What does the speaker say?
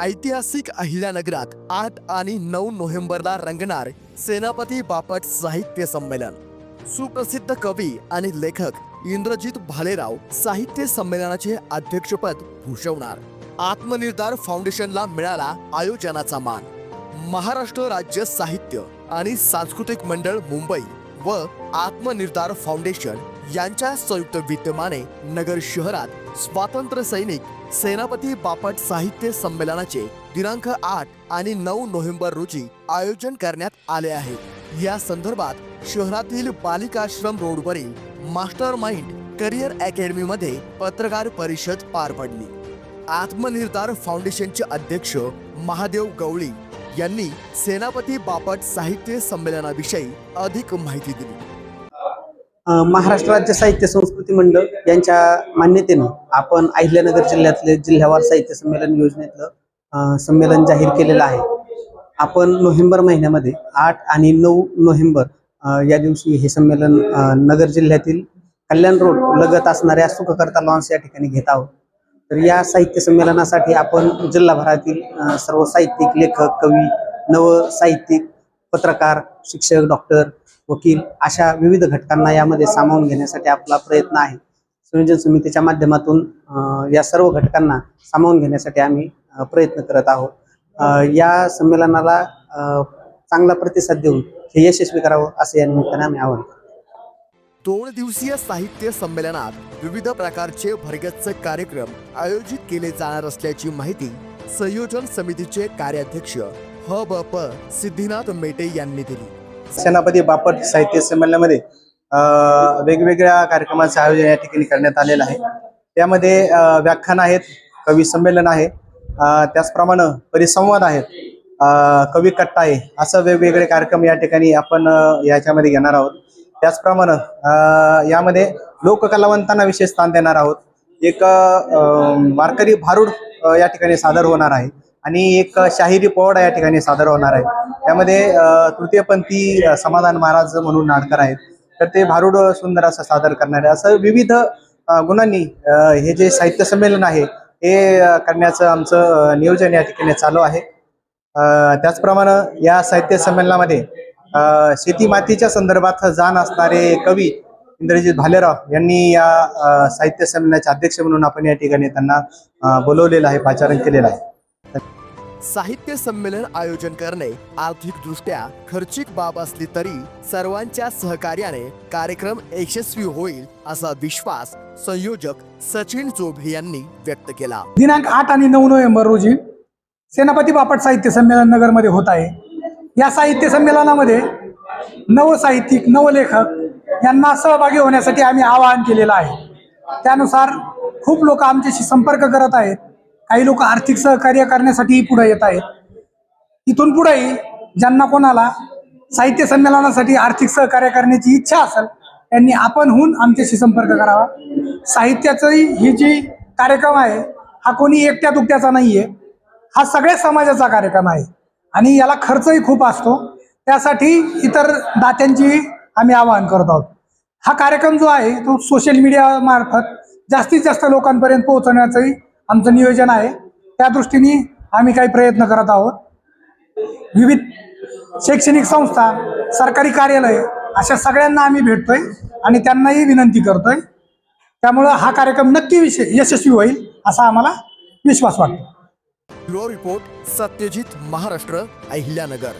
ऐतिहासिक अहिल्यानगरात आठ आणि नऊ नोव्हेंबरला रंगणार सेनापती बापट साहित्य संमेलन. सुप्रसिद्ध कवी आणि लेखक इंद्रजित भालेराव साहित्य संमेलनाचे अध्यक्षपद भूषवणार. आत्मनिर्धार फाउंडेशनला मिळाला आयोजनाचा मान. महाराष्ट्र राज्य साहित्य आणि सांस्कृतिक मंडळ मुंबई व आत्मनिर्धार फाउंडेशन यांच्या संयुक्त विद्यमाने नगर शहरात स्वातंत्र्य सैनिक सेनापती बापट साहित्य संमेलनाचे दिनांक आठ आणि नऊ नोव्हेंबर रोजी आयोजन करण्यात आले आहे. या संदर्भात शहरातील बालिकाश्रम रोडवरील मास्टर माइंड करिअर अकॅडमीमध्ये पत्रकार परिषद पार पडली. आत्मनिर्धार फाउंडेशनचे अध्यक्ष महादेव गवळी यांनी सेनापती बापट साहित्य संमेलनाविषयी अधिक माहिती दिली. महाराष्ट्र राज्य साहित्य संस्कृती मंडळ यांच्या मान्यतेनं आपण अहिल्यानगर जिल्ह्यातले जिल्ह्यावार साहित्य संमेलन योजनेतलं संमेलन जाहीर केलेलं आहे. आपण नोव्हेंबर महिन्यामध्ये आठ आणि नऊ नोव्हेंबर या दिवशी हे संमेलन नगर जिल्ह्यातील कल्याण रोड लगत असणाऱ्या सुखकर्ता लॉन्स या ठिकाणी घेत आहोत. तर या साहित्य संमेलनासाठी आपण जिल्हाभरातील सर्व साहित्यिक लेखक कवी नव साहित्यिक पत्रकार शिक्षक डॉक्टर वकील अशा विविध घटकांना यामध्ये सामावून घेण्यासाठी आपला प्रयत्न आहे. संयोजन समितीच्या माध्यमातून या सर्व घटकांना सामावून घेण्यासाठी आम्ही प्रयत्न करत आहोत. या संमेलनाला चांगला प्रतिसाद देऊन हे यशस्वी करावं असं या निमित्ताने आम्ही आवाहन दोन दिवसीय साहित्य संमेलनात विविध प्रकारचे भरगच्च कार्यक्रम आयोजित केले जाणार असल्याची माहिती संयोजन समितीचे कार्याध्यक्ष ह ब प सिद्धिनाथ मेटे यांनी दिली. सेनापती बापट साहित्य संमेलनामध्ये वेगवेगळ्या कार्यक्रमांचं आयोजन या ठिकाणी करण्यात आलेलं आहे. त्यामध्ये व्याख्यान आहेत कवी संमेलन आहे त्याचप्रमाणे परिसंवाद आहेत कवी कट्टा आहे असं वेगवेगळे कार्यक्रम या ठिकाणी आपण याच्यामध्ये घेणार आहोत. त्याचप्रमाणे यामध्ये लोककलावंतांना विशेष स्थान देणार आहोत. एक वारकरी भारूड या ठिकाणी सादर होणार आहे आणि एक शाहिरी पोवाडा या ठिकाणी सादर होणार आहे. त्यामध्ये तृतीयपंथी समाधान महाराज म्हणून नाटकर आहेत. तर ते भारूड सुंदर असं सादर करणार आहे. असं विविध गुणांनी हे जे साहित्य संमेलन आहे हे करण्याचं आमचं नियोजन या ठिकाणी चालू आहे. त्याचप्रमाणे या साहित्य संमेलनामध्ये शेती मातीच्या संदर्भात जाण असणारे कवी इंद्रजित भालेराव यांनी या साहित्य संमेलनाचे अध्यक्ष म्हणून आपण या ठिकाणी त्यांना बोलवलेलं आहे पाचारण केलेलं आहे. साहित्य संमेलन आयोजन करणे आर्थिकदृष्ट्या खर्चिक बाब असली तरी सर्वांच्या सहकार्याने कार्यक्रम यशस्वी होईल असा विश्वास संयोजक सचिन चोभे यांनी व्यक्त केला. दिनांक आठ आणि नऊ नोव्हेंबर रोजी सेनापती बापट साहित्य संमेलन नगरमध्ये होत आहे. या साहित्य संमेलनामध्ये नवसाहित्यिक नवलेखक यांना सहभागी होण्यासाठी आम्ही आवाहन केलेलं आहे. त्यानुसार खूप लोक आमच्याशी संपर्क करत आहेत. काही लोक आर्थिक सहकार्य करण्यासाठीही पुढे येत आहेत. इथून पुढेही ज्यांना कोणाला साहित्य संमेलनासाठी आर्थिक सहकार्य करण्याची इच्छा असेल त्यांनी आपणहून आमच्याशी संपर्क करावा. साहित्याचंही ही जी कार्यक्रम आहे हा कोणी एकट्या दुकट्याचा नाही आहे हा सगळ्या समाजाचा कार्यक्रम आहे. आणि याला खर्चही खूप असतो. त्यासाठी इतर दात्यांची आम्ही आवाहन करत आहोत. हा कार्यक्रम जो आहे तो सोशल मीडिया मार्फत जास्तीत जास्त लोकांपर्यंत पोहोचवण्याचंही आमचं नियोजन आहे. त्या दृष्टीने आम्ही काही प्रयत्न करत आहोत. विविध शैक्षणिक संस्था सरकारी कार्यालय अशा सगळ्यांना आम्ही भेटतोय आणि त्यांनाही विनंती करतोय. त्यामुळं हा कार्यक्रम नक्की विश यशस्वी होईल असा आम्हाला विश्वास वाटतो. Bureau report Satyajit Maharashtra Ahilyanagar.